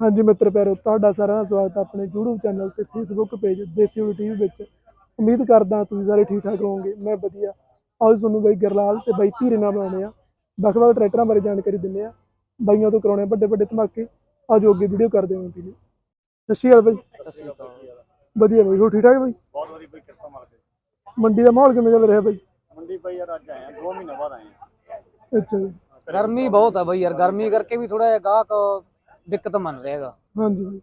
ਹਾਂਜੀ ਮਿੱਤਰ ਪਿਆਰੋ ਤੁਹਾਡਾ ਸਾਰਿਆਂ ਦਾ ਸਵਾਗਤ ਹੈ ਆਪਣੇ YouTube ਚੈਨਲ ਤੇ Facebook ਪੇਜ ਦੇਸੀ ਉਲ ਟੀਵੀ ਵਿੱਚ। ਉਮੀਦ ਕਰਦਾ ਤੁਸੀਂ ਸਾਰੇ ਠੀਕ ਠਾਕ ਹੋਵੋਗੇ ਮੈਂ ਵਧੀਆ। ਅੱਜ ਤੁਹਾਨੂੰ ਬਾਈ ਗਰਲਾਲ ਤੇ ਬਾਈ ਧੀਰੇ ਨਾਲ ਬਣਾਉਣੇ ਆ ਵੱਖ-ਵੱਖ ਟਰੈਕਟਰਾਂ ਬਾਰੇ ਜਾਣਕਾਰੀ ਦਿੰਦੇ ਆ ਬਾਈਆਂ ਤੋਂ ਕਰਾਉਣੇ ਆ ਵੱਡੇ ਵੱਡੇ ਧਮਾਕੇ। ਆਜੋ ਅੱਗੇ ਵੀਡੀਓ ਕਰਦੇ ਹਾਂ ਜੀ ਸਤਿ ਸ਼੍ਰੀ ਅਕਾਲ ਬਾਈ। ਵਧੀਆ ਬਾਈ ਹੋਰ ਠੀਕ ਠਾਕ ਬਾਈ? ਬਹੁਤ ਕਿਰਪਾ ਮੰਡੀ ਦਾ ਮਾਹੌਲ ਕਿਵੇਂ ਚੱਲ ਰਿਹਾ ਬਾਈ? ਮੰਡੀ ਬਈ ਯਾਰ ਅੱਜ ਆਏ ਆ 2 ਮਹੀਨੇ ਬਾਅਦ ਆਏ ਆ। ਅੱਛਾ ਗਰਮੀ ਬਹੁਤ ਹੈ ਬਈ ਯਾਰ ਗਰਮੀ ਕਰਕੇ ਵੀ ਥੋੜਾ ਜਿਹਾ ਗਾਹਕ ਦਿੱਕਤ ਮੰਨ ਰਿਹਾ ਹੈਗਾ। ਹਾਂਜੀ ਬਾਈ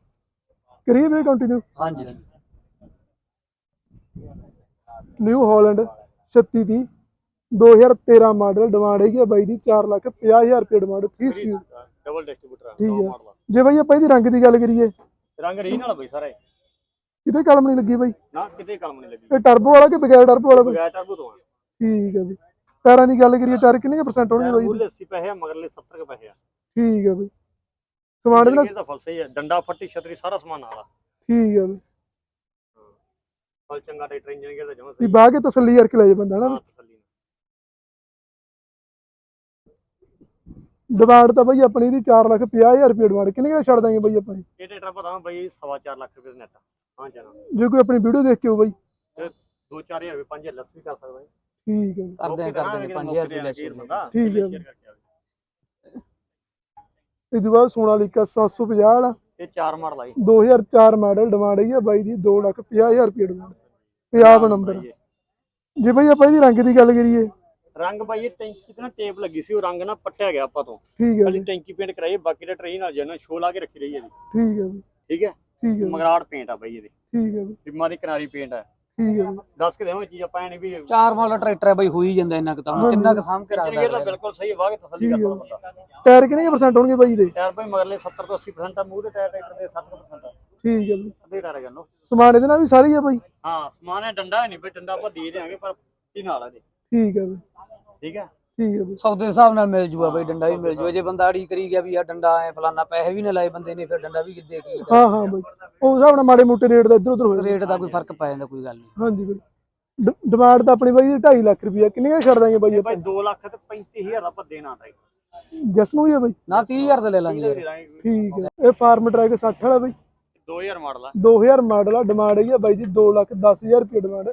ਕਰੀਏ ਵੀਰੇ ਕੰਟੀਨਿਊ ਹਾਂਜੀ ਨਿਊ ਹਾਲੈਂਡ 36 ਦੀ 2013 ਮਾਡਲ ਡਿਮਾਂਡ ਹੈਗੀ ਆ ਬਾਈ ਦੀ 4 ਲੱਖ 50 ਹਜ਼ਾਰ ਰੁਪਏ ਡਿਮਾਂਡ 3 ਸਪੀਡ ਡਬਲ ਡਿਸਟ੍ਰੀਬਿਊਟਰ ਠੀਕ ਜੇ ਬਾਈ ਆਪਾਂ ਇਹਦੀ ਰੰਗ ਦੀ ਗੱਲ ਕਰੀਏ। ਰੰਗ ਰੀ ਨਾਲ ਬਈ ਸਾਰੇ। ਕਿਤੇ ਕਲਮ ਨਹੀਂ ਲੱਗੀ ਬਾਈ। ਨਾ ਕਿਤੇ ਕਲਮ ਨਹੀਂ ਲੱਗੀ। ਇਹ ਟਰਬੋ ਵਾਲਾ ਕਿ ਬਗੈਰ ਟਰਬੋ ਵਾਲਾ ਬਗੈਰ ਟਰਬੋ ਤੋਂ ਆ। ਠੀਕ ਹੈ ਬਾਈ। ਟਾਇਰਾਂ ਦੀ ਗੱਲ ਕਰੀਏ ਟਾਇਰ ਕਿੰਨੇ ਪਰਸੈਂਟ ਹੋਣਗੇ ਬਾਈ ਮੂਲੇ 80 ਪੈਸੇ ਆ ਮਗਰਲੇ 70 ਕੇ ਪੈਸੇ ਆ। ਠੀਕ ਹੈ ਬਾਈ। ਸਮਾਨ ਇਹਦੇ ਨਾਲ ਇਹਦਾ ਫਲ ਸਹੀ ਹੈ ਡੰਡਾ ਫੱਟੀ ਛਤਰੀ ਸਾਰਾ ਸਮਾਨ ਨਾਲ ਆ। ਠੀਕ ਹੈ ਬਾਈ ਫਲ ਚੰਗਾ ਟਰੈਕਟਰ ਇੰਜਨ ਗੇਅਰ ਦਾ ਜਮਾ ਵੀ ਸਹੀ ਬਾਹ ਕੇ ਤਸੱਲੀ ਕਰਕੇ ਲੈ ਜਾ ਬੰਦਾ ਨਾ। ਹਾਂ, ਤਸੱਲੀ ਨਾਲ। ਡਿਮਾਂਡ ਤਾਂ ਬਾਈ ਆਪਣੀ ਦੀ 4 ਲੱਖ 50 ਹਜ਼ਾਰ ਰੁਪਏ ਡਿਮਾਂਡ ਕਿੰਨੇ ਦਾ ਛੱਡ ਦਾਂਗੇ ਬਾਈ ਆਪਾਂ? ਇਹ? ਇਹ ਟਰੈਕਟਰ ਪਤਾ ਬਈ 4.5 ਲੱਖ ਰੁਪਏ ਦਾ ਨੈਟ ਹਾਂ ਜਾਨਾ ਜੇ ਕੋਈ ਆਪਣੀ ਵੀਡੀਓ ਦੇਖ ਕੇ ਹੋ ਬਾਈ। 2-4000 ਰੁਪਏ 5 ਲੱਸ ਵੀ ਕਰ ਸਕਦਾ ਹੈ ਠੀਕ ਹੈ ਬਾਈ, ਕਰਦੇ ਆ ਕਰਦੇ ਆ 5000 ਰੁਪਏ ਲੈਸ ਠੀਕ ਹੈ। ਇਹ ਤੋਂ ਬਾਅਦ ਸੋਨਾਲੀਕਾ 750 ਵਾਲਾ। ਇਹ ਚਾਰ ਮਾਡਲ ਆਈ 2004 ਮਾਡਲ ਡਿਮਾਂਡ ਆ ਬਾਈ ਦੀ 2 ਲੱਖ 50 ਹਜ਼ਾਰ ਰੁਪਏ ਡਿਮਾਂਡ ਪੰਜਾਬ ਨੰਬਰ ਜੇ ਬਾਈ ਆਪਾਂ ਇਹਦੀ ਰੰਗ ਦੀ ਗੱਲ ਕਰੀਏ। ਰੰਗ ਬਾਈ ਇਹ ਟੈਂਕੀ ਤੇ ਨਾ ਟੇਪ ਲੱਗੀ ਸੀ ਉਹ ਰੰਗ ਨਾ ਪੱਟਿਆ ਗਿਆ ਆਪਾਂ ਤੋਂ। ਠੀਕ ਹੈ ਖਾਲੀ ਟੈਂਕੀ ਪੇਂਟ ਕਰਾਈ ਬਾਕੀ ਦਾ ਟ੍ਰੇਨ ਨਾਲ ਜਨਾ ਸ਼ੋ ਲਾ ਕੇ ਰੱਖੀ ਰਹੀ ਹੈ ਜੀ। ਠੀਕ ਹੈ ਬਾਈ, ਠੀਕ ਹੈ ਠੀਕ ਹੈ ਮਗਰਾੜ ਪੇਂਟ ਆ ਬਾਈ ਇਹਦੇ। ਠੀਕ ਹੈ ਬਾਈ, ਬਿਮਾ ਦੀ ਕਿਨਾਰੀ ਪੇਂਟ ਆ। ਠੀਕ ਹੈ। ਬਾਈ। ਦੱਸ ਕੇ ਦੇਵਾਂ ਚੀਜ਼ ਆਪਾਂ ਐ ਨਹੀਂ ਵੀ ਚਾਰ ਮਾਡਲ ਟਰੈਕਟਰ ਹੈ ਬਈ ਹੋ ਹੀ ਜਾਂਦਾ ਇੰਨਾ ਕੁ ਤਾਂ। ਹੁਣ ਕਿੰਨਾ ਕੁ ਸਾਂਭ ਕੇ ਰੱਖਦਾ ਦਾ ਹੈ ਬਿਲਕੁਲ ਸਹੀ ਵਾਹ ਕੇ ਤਸੱਲੀ ਕਰ ਬੰਦਾ। ਟਾਇਰ ਕਿੰਨੇ ਪਰਸੈਂਟ ਹੋਣਗੇ ਬਾਈ ਦੇ ਟਾਇਰ ਬਾਈ ਮਗਰਲੇ 70 ਤੋਂ 80% ਆ ਮੂੰਹ ਦੇ ਟਾਇਰ ਟਰੈਕਟਰ ਦੇ 60% ਆ। ਠੀਕ ਹੈ ਬਾਈ ਅੱਧੇ ਟਾਇਰ ਗੰਨੋ ਸਮਾਨ ਇਹਦੇ ਨਾਲ ਵੀ ਸਾਰੀ ਹੈ ਬਾਈ? ਹਾਂ ਸਮਾਨ ਹੈ ਡੰਡਾ ਹੈ ਨਹੀਂ ਬਈ ਡੰਡਾ ਆਪਾਂ ਦੇ ਦੇਾਂਗੇ ਪਰ ਕੀ ਨਾਲ ਆ ਇਹਦੇ। ਠੀਕ ਹੈ ਬਾਈ ਠੀਕ ਹੈ? ਠੀਕ ਹੈ। ਬਾਈ ਸੌਦੇ ਦੇ ਹਿਸਾਬ ਨਾਲ ਮਿਲ ਜੂਗਾ ਬਈ ਡੰਡਾ ਵੀ ਮਿਲ ਜੂਗਾ। ਜੇ ਬੰਦਾ ਅੜੀ ਕਰੀ ਗਿਆ ਵੀ ਆ ਡੰਡਾ ਐ ਫਲਾਨਾ ਪੈਸੇ ਵੀ ਨਾ ਲਾਏ ਬੰਦੇ ਨੇ ਫਿਰ ਡੰਡਾ ਵੀ ਕਿੱਦੇ ਕੀ ਹਾਂ ਹਾਂ ਬਾਈ। ਉਹ ਹਿਸਾਬ ਨਾਲ ਮਾੜੇ ਮੋਟੇ ਰੇਟ ਦਾ ਇੱਧਰ ਉੱਧਰ ਹੋ ਜਾਂਦਾ ਰੇਟ ਦਾ ਕੋਈ ਫ਼ਰਕ ਪੈ ਜਾਂਦਾ ਕੋਈ ਗੱਲ ਨਹੀਂ ਹਾਂਜੀ ਬਾਈ। ਡਿਮਾਂਡ ਤਾਂ ਆਪਣੀ ਬਾਈ ਦੀ 2.5 ਲੱਖ ਰੁਪਏ ਕਿੰਨੇ ਦਾ ਛੱਡ ਦਾਂਗੇ ਬਾਈ ਆਪਾਂ? ਬਾਈ 2 ਲੱਖ ਤੇ 35000 ਆਪਾਂ ਦੇਣਾ ਟਰੈਕਟਰ ਜਸ ਨੂੰ ਹੀ ਹੈ ਬਾਈ? ਨਾ 30000 ਦਾ ਲੈ ਲਾਂਗੇ। ਦੇ ਠੀਕ ਹੈ। ਇਹ ਫਾਰਮ ਟਰੈਕ 60 ਵਾਲਾ ਬਾਈ। 2000 ਮਾਡਲ ਆ। 2000 ਮਾਡਲ ਆ ਡਿਮਾਂਡ ਹੈਗੀ ਆ ਬਾਈ ਦੀ 2 ਲੱਖ 10000 ਰੁਪਏ ਡਿਮਾਂਡ।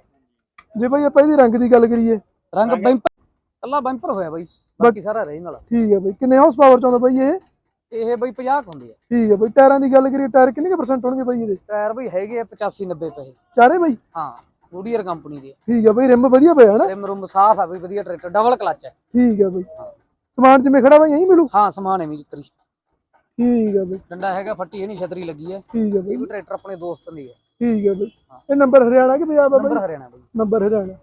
ਜੇ ਬਾਈ ਆਪਾਂ ਇਹਦੀ ਰੰਗ ਦੀ ਗੱਲ ਕਰੀਏ। ਰੰਗ ਬੈਂਪਰ ਕੱਲਾ ਬੈਂਪਰ ਹੋਇਆ ਬਈ ਬਾਕੀ ਸਾਰਾ ਰਹੀ ਨਾਲ ਠੀਕ ਹੈ ਬਾਈ ਕਿੰਨੇ ਹਾਊਸ ਪਾਵਰ ਚ ਆਉਂਦਾ ਬਾਈ ਇਹ? ਇਹ ਬਈ 50 ਕੁ ਹੁੰਦੀ ਆ ਠੀਕ ਹੈ ਬਾਈ ਟਾਇਰਾਂ ਦੀ ਗੱਲ ਕਰੀਏ ਟਾਇਰ ਕਿੰਨੇ ਪਰਸੈਂਟ ਹੋਣਗੇ ਬਾਈ ਇਹਦੇ? ਟਾਇਰ ਬਈ ਹੈਗੇ ਆ 85 90 ਪੈਸੇ। ਚਾਰੇ ਬਾਈ? ਹਾਂ ਗੂਡੀਅਰ ਕੰਪਨੀ ਦੇ ਠੀਕ ਹੈ ਬਾਈ ਰਿਮ ਵਧੀਆ ਪਿਆ ਹਨਾ? ਰਿਮ ਰੁਮ ਸਾਫ਼ ਆ ਬਈ ਵਧੀਆ ਟਰੈਕਟਰ ਡਬਲ ਕਲਚ ਹੈ ਠੀਕ ਹੈ ਬਾਈ। ਸਮਾਨ ਜਿਵੇਂ ਖੜਾ ਬਾਈ ਯਹੀਂ ਮਿਲੂ? ਹਾਂ ਸਮਾਨ ਹੈ ਵੀ ਕਰੀ ਠੀਕ ਹੈ ਬਾਈ। ਡੰਡਾ ਹੈਗਾ ਫੱਟੀ ਹੈ ਨਹੀਂ ਛਤਰੀ ਲੱਗੀ ਹੈ। ਠੀਕ ਹੈ ਬਾਈ ਇਹ ਵੀ ਟਰੈਕਟਰ ਆਪਣੇ ਦੋਸਤ ਦੀ ਹੈ। ਠੀਕ ਹੈ ਬਾਈ। ਇਹ ਨੰਬਰ ਹਰਿਆਣਾ ਕਿ ਪੰਜਾਬ ਆ ਬਾਈ? ਨੰਬਰ ਹਰਿਆਣਾ ਬਈ। ਨੰਬਰ ਹਰਿਆਣਾ।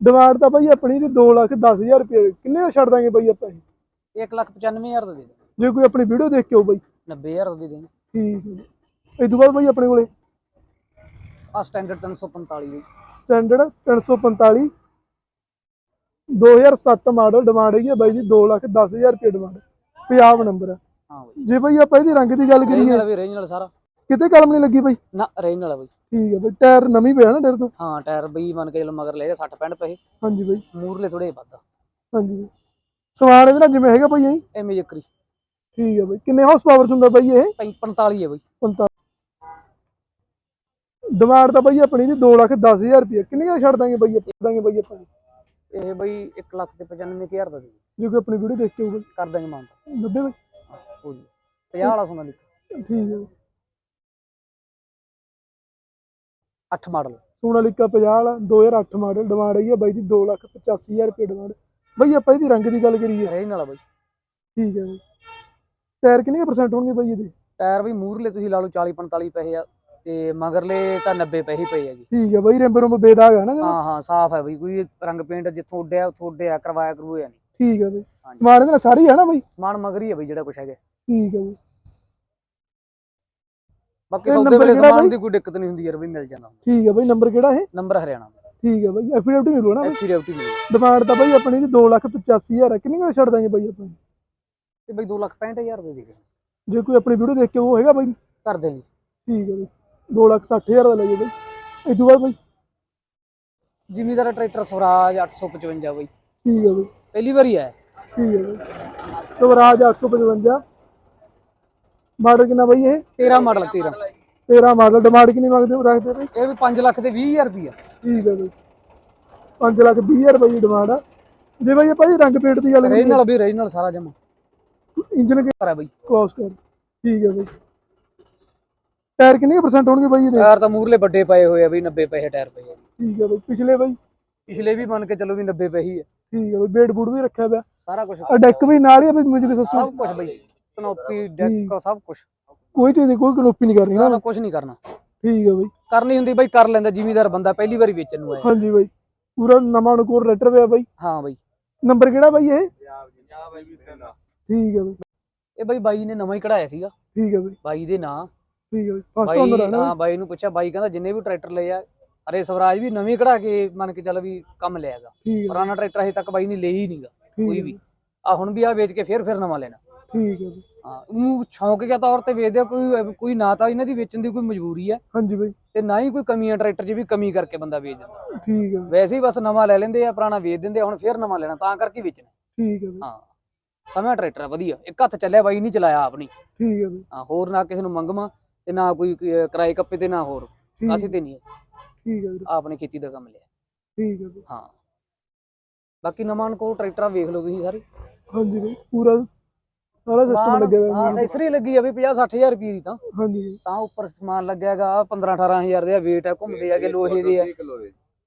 ਡਿਮਾਂਡ ਤਾਂ ਬਾਈ ਆਪਣੀ ਦੀ 2 ਲੱਖ 10000 ਰੁਪਏ ਕਿੰਨੇ ਦਾ ਛੱਡ ਦਾਂਗੇ ਬਾਈ ਆਪਾਂ ਇਹ? 195000 ਦਾ ਦੇ ਦੇ। ਜੇ ਕੋਈ ਆਪਣੀ ਵੀਡੀਓ ਦੇਖ ਕੇ ਹੋ ਬਾਈ। 90000 ਦਾ ਦੇ ਦੇ ਠੀਕ ਹੈ ਇਹ ਤੋਂ ਬਾਅਦ ਬਾਈ ਆਪਣੇ ਕੋਲੇ? ਆ ਸਟੈਂਡਰਡ 345 ਬਈ। ਸਟੈਂਡਰਡ 345 2007 ਮਾਡਲ ਡਿਮਾਂਡ ਹੈਗੀ ਆ ਬਾਈ ਦੀ 2 ਲੱਖ 10000 ਰੁਪਏ ਡਿਮਾਂਡ ਪੰਜਾਬ ਨੰਬਰ ਹੈ ਹਾਂ ਬਈ। ਜੇ ਬਾਈ ਆਪਾਂ ਇਹਦੀ ਰੰਗ ਦੀ ਗੱਲ ਕਰੀਏ। ਵਾਲਾ ਵੀ ਸਾਰਾ। ਕਿਤੇ ਕਲਮ ਨਹੀਂ ਲੱਗੀ ਬਾਈ? ਨਾ ਰੇਂਜ ਵਾਲਾ ਬਈ। ਠੀਕ ਹੈ ਬਾਈ ਟਾਇਰ ਨਵੀਂ ਪਿਆ ਨਾ ਟਾਇਰ ਤੋਂ? ਹਾਂ ਟਾਇਰ ਬਈ ਮੰਨ ਕੇ ਚਲੋ ਮਗਰ ਲੈ 60 65 ਪੈਸੇ ਹਾਂਜੀ ਬਾਈ। ਮੂਰਲੇ ਥੋੜੇ ਵੱਧ। ਹਾਂਜੀ ਬਾਈ। ਇਹਦੇ ਨਾਲ ਜਿਵੇਂ ਹੈਗਾ ਬਾਈ ਐਂ? ਐਵੇਂ ਜਕਰੀ ਠੀਕ ਹੈ ਬਾਈ। ਕਿੰਨੇ ਹਾਰਸ ਪਾਵਰ ਹੁੰਦਾ ਬਾਈ ਇਹ? 45 ਹੈ ਬਈ। 45 ਡਿਮਾਂਡ ਤਾਂ ਬਾਈ ਆਪਣੀ ਦੀ 2 ਲੱਖ 10000 ਰੁਪਏ ਕਿੰਨੇ ਦਾ ਛੱਡ ਦਾਂਗੇ ਬਾਈ ਆਪਾਂ? ਦਾਂਗੇ ਬਾਈ ਆਪਾਂ। ਇਹ ਬਈ 1 ਲੱਖ ਤੇ 95000 ਦਾ ਦੇ ਜੇ ਕੋਈ ਆਪਣੀ ਵੀਡੀਓ ਦੇਖ ਕੇ ਹੋਊਗਾ। ਕਰ ਦਾਂਗੇ ਮਾਨ 90 ਬਾਈ। ਹੋ ਜੀ। 50 ਵਾਲਾ ਸੋਨਾ ਲਿਖ ਠੀਕ ਹੈ 8 ਮਾਡਲ। ਸੋਨਾਲੀਕਾ 50 ਵਾਲਾ 2008 ਮਾਡਲ ਡਿਮਾਂਡ ਹੈਗੀ ਆ ਬਾਈ ਦੀ 2 ਲੱਖ 85000 ਰੁਪਏ ਡਿਮਾਂਡ। ਬਾਈ ਆਪਾਂ ਇਹਦੀ ਰੰਗ ਦੀ ਗੱਲ ਕਰੀਏ। ਰੇਂਜ ਵਾਲਾ ਬਈ। ਠੀਕ ਹੈ ਬਾਈ ਟਾਇਰ ਕਿੰਨੇ ਪਰਸੈਂਟ ਹੋਣਗੇ ਬਾਈ ਇਹਦੇ? ਟਾਇਰ ਵੀ ਮੂਰਲੇ ਤੁਸੀਂ ਲਾ ਲਓ 40 45 ਪੈਸੇ ਆ ਤੇ ਮਗਰਲੇ ਤਾਂ 90 ਪੈਸੇ ਹੀ ਪਏ ਆ ਜੀ। ਠੀਕ ਹੈ ਬਾਈ ਰਿੰਬ ਰੁੰਬ ਬੇਦਾਗ ਹੈ ਨਾ? ਹਾਂ ਹਾਂ ਸਾਫ਼ ਹੈ ਬਈ ਕੋਈ ਰੰਗ ਪੇਂਟ ਜਿੱਥੋਂ ਉੱਡਿਆ ਉੱਥੋਂ ਉੱਡਿਆ ਕਰਵਾਇਆ ਨਹੀਂ। ਠੀਕ ਹੈ ਬਾਈ। ਸਮਾਨ ਇਹਦੇ ਨਾਲ ਸਾਰੀ ਹੈ ਨਾ ਬਾਈ? ਸਮਾਨ ਮਗਰ ਹੈ ਬਈ ਜਿਹੜਾ ਕੁਛ ਹੈਗਾ। ਠੀਕ ਹੈ ਬਾਈ ਬਾਕੀ ਇਹ ਸੌਦੇ number ਵੇਲੇ ਕਿਹੜਾ ਸਮਾਨ ਬਈ? ਦੀ ਕੋਈ ਦਿੱਕਤ ਨਹੀਂ ਹੁੰਦੀ ਯਾਰ ਬਈ ਮਿਲ ਜਾਂਦਾ ਠੀਕ ਹੈ ਬਾਈ ਨੰਬਰ ਕਿਹੜਾ ਹੈ ਨੰਬਰ ਹਰਿਆਣਾ। ਠੀਕ ਹੈ ਬਾਈ ਐਫੀਡੇਵਿਟ ਮਿਲੂ ਨਾ? ਐਕਸੀ ਰੈਵਟੀ ਮਿਲੀ। ਡਿਮਾਂਡ ਤਾਂ ਬਾਈ ਆਪਣੀ ਦੀ 2 ਲੱਖ 85000 ਹੈ। ਕਿੰਨੇ ਛੱਡ ਦਾਂਗੇ ਬਾਈ ਆਪਾਂ? ਤੇ ਬਈ 2 ਲੱਖ 65000 ਦੇ ਦੇ ਜੇ ਕੋਈ ਆਪਣੀ ਵੀਡੀਓ ਦੇਖ ਕੇ ਉਹ ਹੈਗਾ ਬਾਈ? ਕਰ ਦੇਂਗੇ ਠੀਕ ਹੈ ਬਾਈ 2 ਲੱਖ 60000 ਦਾ ਲੈ ਜਾਓ ਬਾਈ। ਇਹ ਤੋਂ ਬਾਅਦ ਬਾਈ? ਜ਼ਿਮੀਦਾਰ ਟਰੈਕਟਰ ਸਵਰਾਜ 855 ਬਈ। ਠੀਕ ਹੈ ਬਾਈ। ਪਹਿਲੀ ਵਾਰੀ ਆਇਆ। ਠੀਕ ਹੈ ਬਾਈ। ਸਵਰਾਜ 855 ਮਾਡਲ ਕਿੰਨਾ ਬਾਈ ਇਹ? 13 ਮਾਡਲ 13 13 ਮਾਡਲ ਡਿਮਾਂਡ ਕਿੰਨੀ ਮੰਗਦੇ ਹੋ ਰੱਖਦੇ ਬਾਈ? ਇਹ ਵੀ 5 ਲੱਖ ਤੇ 20000 ਰੁਪਿਆ ਠੀਕ ਹੈ ਬਾਈ। 5 ਲੱਖ 20 ਹਜ਼ਾਰ ਰੁਪਏ ਦੀ ਡਿਮਾਂਡ ਆ। ਜੇ ਬਾਈ ਜੀ ਰੰਗ ਪੇਂਟ ਦੀ ਗੱਲ ਕਰੀਏ। ਨਾਲ ਵੀ ਰੇ ਨਾਲ ਸਾਰਾ ਜਮਾ। ਇੰਜਨ ਕੇ ਕਰਾ ਬਈ। ਕ੍ਰੋਸ ਕਰ। ਠੀਕ ਹੈ ਬਾਈ। ਟਾਇਰ ਕਿੰਨੇ ਪਰਸੈਂਟ ਹੋਣਗੇ ਬਾਈ ਇਹਦੇ? ਟਾਇਰ ਤਾਂ ਮੂਰਲੇ ਵੱਡੇ ਪਏ ਹੋਏ ਆ ਬਈ 90 ਪੈਸੇ ਟਾਇਰ ਪਏ ਆ। ਠੀਕ ਹੈ ਬਾਈ। ਪਿਛਲੇ ਬਾਈ? ਪਿਛਲੇ ਵੀ ਮੰਨ ਕੇ ਚੱਲੋ ਵੀ 90 ਪੈਸੇ ਹੀ ਆ। ਠੀਕ ਹੈ ਬਾਈ। ਬੇਡ ਬੂਡ ਵੀ ਰੱਖਿਆ ਪਿਆ। ਸਾਰਾ ਕੁਝ ਡੈਕ ਵੀ ਨਾਲ ਹੀ ਆ ਬਾਈ ਮਿਊਜ਼ਿਕ ਸਿਸਟਮ ਸਭ ਕੁਝ ਬਈ। ਕਨੋਪੀ ਡੈਕ ਸਭ ਕੁਝ ਕੋਈ ਦੀ ਕੋਈ ਕਲੋਪੀ ਨਹੀਂ ਕਰਨੀ ਨਾ ਨਾ ਕੁਝ ਨਹੀਂ ਕਰਨਾ। ਠੀਕ ਹੈ ਬਾਈ। ਕਰਨੀ ਹੁੰਦੀ ਬਈ ਕਰ ਲੈਂਦਾ ਜ਼ਿਮੀਦਾਰ ਬੰਦਾ ਪਹਿਲੀ ਵਾਰੀ ਵੇਚਣ ਨੂੰ ਆਇਆ। ਹਾਂਜੀ ਬਾਈ। ਪੂਰਾ ਨਵਾਂ ਨਕੋਰ ਲੈਟਰ ਪਿਆ ਬਾਈ। ਹਾਂ ਬਈ। ਨੰਬਰ ਕਿਹੜਾ ਬਾਈ ਇਹ? ਠੀਕ ਹੈ ਬਾਈ। ਇਹ ਬਈ ਬਾਈ ਨੇ ਨਵਾਂ ਹੀ ਕਢਾਇਆ ਸੀਗਾ। ਠੀਕ ਹੈ ਬਾਈ। ਬਾਈ ਦੇ ਨਾਂ। ਠੀਕ ਹੈ ਬਾਈ। ਫਸਟ ਓਨਰ ਹੈ ਨਾ ਹਾਂ ਬਾਈ ਨੂੰ ਪੁੱਛਿਆ ਬਾਈ ਕਹਿੰਦਾ ਜਿੰਨੇ ਵੀ ਟਰੈਕਟਰ ਲਏ ਆ ਅਰੇ ਸਵਰਾਜ ਵੀ ਨਵੇਂ ਕਢਾ ਕੇ ਮੰਨ ਕੇ ਚੱਲ ਵੀ ਕੰਮ ਲਿਆਗਾ ਪੁਰਾਣਾ ਟਰੈਕਟਰ ਹਜੇ ਤੱਕ ਬਾਈ ਨੇ ਲਿਆ ਹੀ ਨਹੀਂਗਾ ਕੋਈ ਵੀ। ਆ ਹੁਣ ਵੀ ਆ ਵੇਚ ਕੇ ਫਿਰ ਫਿਰ ਨਵਾਂ ਲੈਣਾ। ਠੀਕ ਹੈ ਬਾਈ ਹਾਂ ਉਹ ਸ਼ੌਂਕ ਦੇ ਤੌਰ ਤੇ ਵੇਚਦੇ ਆ, ਕੋਈ ਕੋਈ ਨਾ ਤਾਂ ਇਹਨਾਂ ਦੀ ਵੇਚਣ ਦੀ ਕੋਈ ਮਜਬੂਰੀ ਹੈ। ਹਾਂਜੀ ਬਾਈ। ਤੇ ਨਾ ਹੀ ਕੋਈ ਕਮੀ ਹੈ ਟਰੈਕਟਰ 'ਚ ਵੀ ਕਮੀ ਕਰਕੇ ਬੰਦਾ ਵੇਚ ਦਿੰਦਾ। ਠੀਕ ਹੈ। ਬਾਈ, ਵੈਸੇ ਹੀ ਬਸ ਨਵਾਂ ਲੈ ਲੈਂਦੇ ਆ ਪੁਰਾਣਾ ਵੇਚ ਦਿੰਦੇ ਆ ਹੁਣ ਫਿਰ ਨਵਾਂ ਲੈਣਾ ਤਾਂ ਕਰਕੇ ਵੇਚਣਾ। ਠੀਕ ਹੈ ਬਾਈ। ਹਾਂ ਸਮਿਆ ਟਰੈਕਟਰ ਆ ਵਧੀਆ। ਇੱਕ ਹੱਥ ਚੱਲਿਆ ਬਾਈ ਨਹੀਂ ਚਲਾਇਆ ਆਪਣੀ ਠੀਕ ਹੈ ਬਾਈ। ਹਾਂ ਹੋਰ ਨਾ ਕਿਸੇ ਨੂੰ ਮੰਗਵਾ ਤੇ ਨਾ ਕੋਈ ਕੋਈ ਕਿਰਾਏ ਕੱਪੇ ਤੇ ਨਾ ਹੋਰ। ਠੀਕ ਅਸੀਂ ਤੇ ਨਹੀਂ। ਠੀਕ ਹੈ ਵੀਰੇ। ਆਪਣੀ ਖੇਤੀ ਦਾ ਕੰਮ ਲਿਆ। ਠੀਕ ਹੈ ਬਾਈ। ਹਾਂ। ਬਾਕੀ ਨਵਾਂ ਕੋਲ ਟਰੈਕਟਰ ਵੇਖ ਲਓ ਤੁਸੀਂ ਸਾਰੇ। ਹਾਂਜੀ ਬਾਈ ਪੂਰਾ ਸਾਰਾ ਸਿਸਟਮ ਲੱਗਿਆ ਹੋਇਆ ਹਾਂ ਹੈ ਅਸੈਸਰੀ ਲੱਗੀ ਆ ਵੀ 50 60000 ਰੁਪਏ ਦੀ ਤਾਂ। ਹਾਂਜੀ। ਤਾਂ ਉੱਪਰ ਸਮਾਨ ਲੱਗਿਆ ਹੈਗਾ 15 18000 ਦੇ ਆ weight ਆ ਘੁੰਮਦੇ ਹੈਗੇ ਲੋਹੇ ਦੇ ਆ।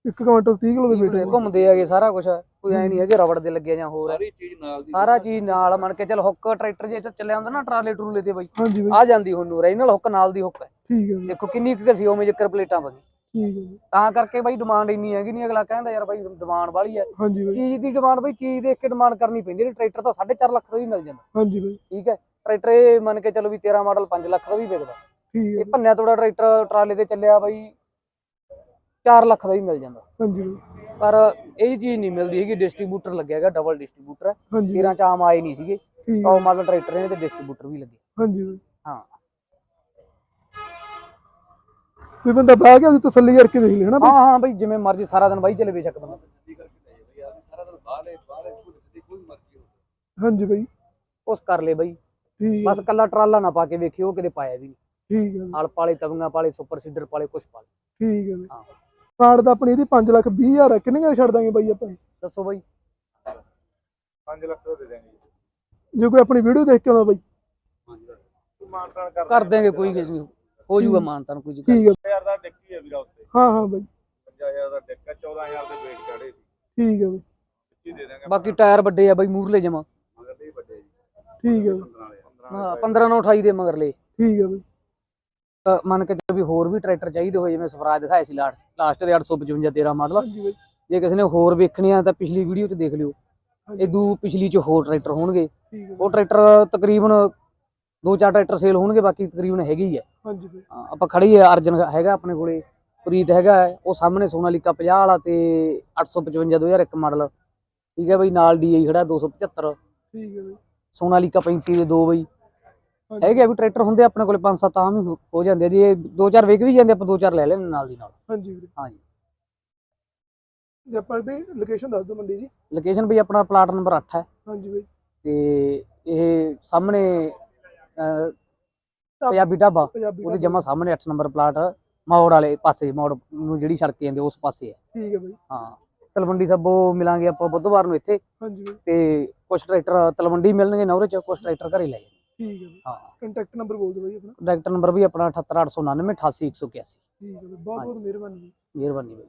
ਇੱਕ ਕੁਇੰਟਲ 30 ਕਿਲੋ ਦੇ ਬੇਟੇ ਘੁੰਮਦੇ ਹੈਗੇ ਸਾਰਾ ਕੁਝ ਕੋਈ ਐ ਨਹੀਂ ਹੈਗੇ ਰਬੜ ਦੇ ਲੱਗੇ ਜਾਂ ਹੋਰ। ਸਾਰੀ ਚੀਜ਼ ਨਾਲ ਦੀ ਸਾਰਾ ਚੀਜ਼ ਨਾਲ ਮੰਨ ਕੇ ਚੱਲ ਹੁੱਕ ਟਰੈਕਟਰ ਜੇ ਚੱਲਿਆ ਹੁੰਦਾ ਨਾ ਟਰਾਲੇ ਟਰੂਲੇ ਤੇ ਬਾਈ। ਆ ਜਾਂਦੀ ਹੁਣ ਨੂੰ ਰੀਜਨਲ ਹੁੱਕ ਨਾਲ ਦੀ ਹੁੱਕ ਹੈ ਠੀਕ ਹੈ ਦੇਖੋ ਕਿੰਨੀ ਕੁ ਘਸੀ ਉਵੇਂ ਜਿੱਕਰ ਪਲੇਟਾਂ ਬਣੀ ਠੀਕ ਹੈ। ਬਾਈ ਤਾਂ ਕਰਕੇ ਬਾਈ ਡਿਮਾਂਡ ਇੰਨੀ ਹੈਗੀ ਨਹੀਂ ਅਗਲਾ ਕਹਿੰਦਾ ਯਾਰ ਬਾਈ ਡਿਮਾਂਡ ਵਾਲੀ ਹੈ। ਹਾਂਜੀ ਬਾਈ। ਚੀਜ਼ ਦੀ ਡਿਮਾਂਡ ਬਾਈ ਚੀਜ਼ ਦੇਖ ਕੇ ਡਿਮਾਂਡ ਕਰਨੀ ਪੈਂਦੀ ਹੈ ਟਰੈਕਟਰ ਤਾਂ 4.5 ਲੱਖ ਦਾ ਵੀ ਮਿਲ ਜਾਂਦਾ। ਹਾਂਜੀ ਬਾਈ। ਠੀਕ ਹੈ ਟਰੈਕਟਰ ਇਹ ਮੰਨ ਕੇ ਚੱਲੋ ਵੀ 13 ਮਾਡਲ 5 ਲੱਖ ਦਾ ਵੀ ਵਿਕਦਾ। ਠੀਕ ਹੈ ਇਹ ਭੰਨਿਆ ਤੋੜਾ ਟਰੈਕਟਰ ਟਰਾਲੇ ਤੇ ਚੱਲਿਆ ਬਾਈ 4 ਲੱਖ ਦਾ ਵੀ ਮਿਲ ਜਾਂਦਾ। ਹਾਂਜੀ ਬਾਈ। ਪਰ ਇਹ ਚੀਜ਼ ਨਹੀਂ ਮਿਲਦੀ ਹੈਗੀ ਡਿਸਟ੍ਰੀਬਿਊਟਰ ਲੱਗਿਆ ਹੈਗਾ ਡਬਲ ਡਿਸਟ੍ਰੀਬਿਊਟਰ ਹੈ। ਹਾਂਜੀ 13 ਚ ਆਮ ਆਏ ਨਹੀਂ ਸੀਗੇ। ਠੀਕ ਹੈ। ਟੌਪ ਮਾਡਲ ਟਰੈਕਟਰ ਨੇ ਤੇ ਡਿਸਟ੍ਰੀਬਿਊਟਰ ਵੀ ਲੱਗੇ। ਹਾਂਜੀ ਬਾਈ। ਹਾਂ। ਵੀ ਬੰਦਾ ਬਹਿ ਕੇ ਉਹਦੀ ਤਸੱਲੀ ਕਰਕੇ ਦੇਖ ਲੈਣਾ ਹਾਂ ਹਾਂ ਬਾਈ ਜਿਵੇਂ ਮਰਜ਼ੀ ਸਾਰਾ ਦਿਨ ਬਾਈ ਚਲੇ ਬੇਸ਼ੱਕ ਬੰਦਾ। ਸਾਰਾ ਦਿਨ ਬਾਹਲੇ ਬਾਹਲੇ ਦੀ ਕੋਈ ਮਰਜ਼ੀ ਹੋਵੇ ਹਾਂਜੀ ਬਾਈ। ਉਸ ਕਰ ਲੈ ਬਾਈ। ਠੀਕ। ਬਸ ਕੱਲਾ ਟਰਾਲਾ ਨਾ ਪਾ ਕੇ ਵੇਖਿਓ ਕਿਤੇ ਪਾਇਆ ਵੀ ਨਹੀਂ। ਠੀਕ ਹੈ ਹਲ ਪਾਲੇ ਤਵੀਆਂ ਪਾਲੇ ਸੁਪਰ ਸੀਡਰ ਪਾਲੇ ਕੁਛ ਪਾਲੇ। ਠੀਕ ਹੈ ਬਾਈ। ਹਾਂ। ਕਾਰਡ ਤਾਂ ਆਪਣੀ ਇਹਦੀ 5 ਲੱਖ 20 ਹਜ਼ਾਰ ਹੈ ਕਿੰਨੇ ਕੁ ਛੱਡ ਦਾਂਗੇ ਬਾਈ ਆਪਾਂ? ਦੱਸੋ ਬਾਈ। 5 ਲੱਖ ਦਾ ਦੇ ਦੇਣਗੇ। ਜੇ ਕੋਈ ਆਪਣੀ ਵੀਡੀਓ ਦੇਖ ਕੇ ਆਉਂਦਾ ਬਾਈ। ਤੂੰ ਮਾਨਤਾਨ ਕਰ ਕਰ ਦੇਂਗੇ ਕੋਈ ਗੱਲ ਨਹੀਂ। ਹੋ ਜਾਊਗਾ ਮਾਨਤਾ ਨੂੰ ਕੋਈ ਜੀ ਠੀਕ ਹੈ 1000 ਦਾ ਡਿੱਕੀ ਹੈ ਵੀਰਾ ਉੱਤੇ। ਹਾਂ ਹਾਂ ਬਾਈ। 50000 ਦਾ ਡਿੱਕਾ 14000 ਦੇ ਵੇਟ ਚੜੇ ਸੀ। ਠੀਕ ਹੈ ਬਾਈ। ਕੀ ਦੇ ਦਾਂਗੇ ਬਾਕੀ ਟਾਇਰ ਵੱਡੇ ਆ ਬਾਈ ਮੂਰਲੇ ਜਮਾ। ਮਗਰ ਦੇ ਵੱਡੇ ਜੀ। ਠੀਕ ਹੈ ਬਾਈ। 15 ਵਾਲੇ 15 ਹਾਂ 15 ਨਾਲ 28 ਦੇ ਮਗਰਲੇ। ਠੀਕ ਹੈ ਬਾਈ। ਮੰਨ ਕੇ ਚੱਲ ਵੀ ਹੋਰ ਵੀ ਟਰੈਕਟਰ ਚਾਹੀਦੇ ਹੋਏ ਜਿਵੇਂ ਸਵਰਾਜ ਦਿਖਾਇਆ ਸੀ ਲਾਸਟ ਲਾਸਟ ਦੇ 855 13 ਮਾਡਲ ਜੇ ਕਿਸੇ ਨੇ ਹੋਰ ਵੇਖਣੀ ਆ ਤਾਂ ਪਿਛਲੀ ਵੀਡੀਓ 'ਚ ਦੇਖ ਲਿਓ। ਹਾਂਜੀ। ਇਦੂ ਪਿਛਲੀ 'ਚ ਹੋਰ ਟਰੈਕਟਰ ਹੋਣਗੇ। ਉਹ ਟਰੈਕਟਰ ਤਕਰੀਬਨ ਦੋ ਚਾਰ ਟਰੈਕਟਰ ਸੇਲ ਹੋਣਗੇ ਬਾਕੀ ਤਕਰੀਬਨ ਹੈਗੇ ਹੀ ਆ। ਹਾਂਜੀ ਬਾਈ ਹਾਂ, ਆਪਾਂ ਖੜੀ ਆ ਅਰਜਨ ਹੈਗਾ ਆਪਣੇ ਕੋਲੇ ਪ੍ਰੀਤ ਹੈਗਾ ਹੈ, ਉਹ ਸਾਹਮਣੇ ਸੋਨਾਲੀਕਾ 50 ਵਾਲਾ ਤੇ 855 2001 ਮਾਡਲ। ਠੀਕ ਹੈ ਬਈ ਨਾਲ ਡੀਆਈ ਖੜਾ 275 ਠੀਕ ਹੈ ਬਾਈ ਸੋਨਾਲੀਕਾ 35 ਦੇ ਦੋ ਬਈ। ਹਾਂਜੀ। ਹੈਗੇ ਆ ਵੀ ਟਰੈਕਟਰ ਹੁੰਦੇ ਆਪਣੇ ਕੋਲੇ ਪੰਜ ਸੱਤ ਆਮ ਹੀ ਹੋ- ਹੋ ਜਾਂਦੇ ਆ। ਜੇ ਦੋ ਚਾਰ ਵਿਕ ਵੀ ਜਾਂਦੇ ਆਪਾਂ ਦੋ ਚਾਰ ਲੈ ਲੈਣੇ ਨਾਲ ਦੀ ਨਾਲ। ਹਾਂਜੀ ਵੀਰੇ। ਹਾਂਜੀ ਜੇ। ਆਪਾਂ ਵੀ ਲੋਕੇਸ਼ਨ ਦੱਸ ਦਿਓ ਮੰਡੀ ਜੀ। ਲੋਕੇਸ਼ਨ ਬਈ ਆਪਣਾ ਪਲਾਟ ਨੰਬਰ 8 ਹੈ। ਹਾਂਜੀ ਬਾਈ ਤੇ ਇਹ ਸਾਹਮਣੇ ਪੰਜਾਬੀ ਢਾਬਾ ਪੰਜਾਬੀ ਉਹਦੇ ਜਮਾ ਸਾਹਮਣੇ 8 ਨੰਬਰ ਪਲਾਟ ਮੌੜ ਵਾਲੇ ਪਾਸੇ ਮੌੜ ਨੂੰ ਜਿਹੜੀ ਸੜਕ ਜਾਂਦੀ ਉਸ ਪਾਸੇ ਹੈ ਠੀਕ ਹੈ ਬਾਈ। ਹਾਂ ਤਲਵੰਡੀ ਸੱਬੋ ਮਿਲਾਂਗੇ ਆਪਾਂ ਬੁੱਧਵਾਰ ਨੂੰ ਇੱਥੇ। ਹਾਂਜੀ ਬਾਈ। ਤੇ ਕੁਝ ਟਰੈਕਟਰ ਤਲਵੰਡੀ ਮਿਲਣਗੇ ਨੌਰੇ ਚ ਕੁਝ ਟਰੈਕਟਰ ਘਰੇ ਲੈ ਜਾਣਗੇ। ਠੀਕ ਹੈ ਬਾਈ। ਹਾਂ। ਕੰਟੈਕਟ ਨੰਬਰ ਬੋਲ ਦਿਓ ਬਾਈ ਆਪਣਾ। ਡਾਇਰੈਕਟ ਨੰਬਰ ਵੀ ਆਪਣਾ 78899 88181 ਠੀਕ ਹੈ ਬਹੁਤ ਬਹੁਤ ਮਿਹਰਬਾਨੀ। ਮਿਹਰਬਾਨੀ ਬਾਈ।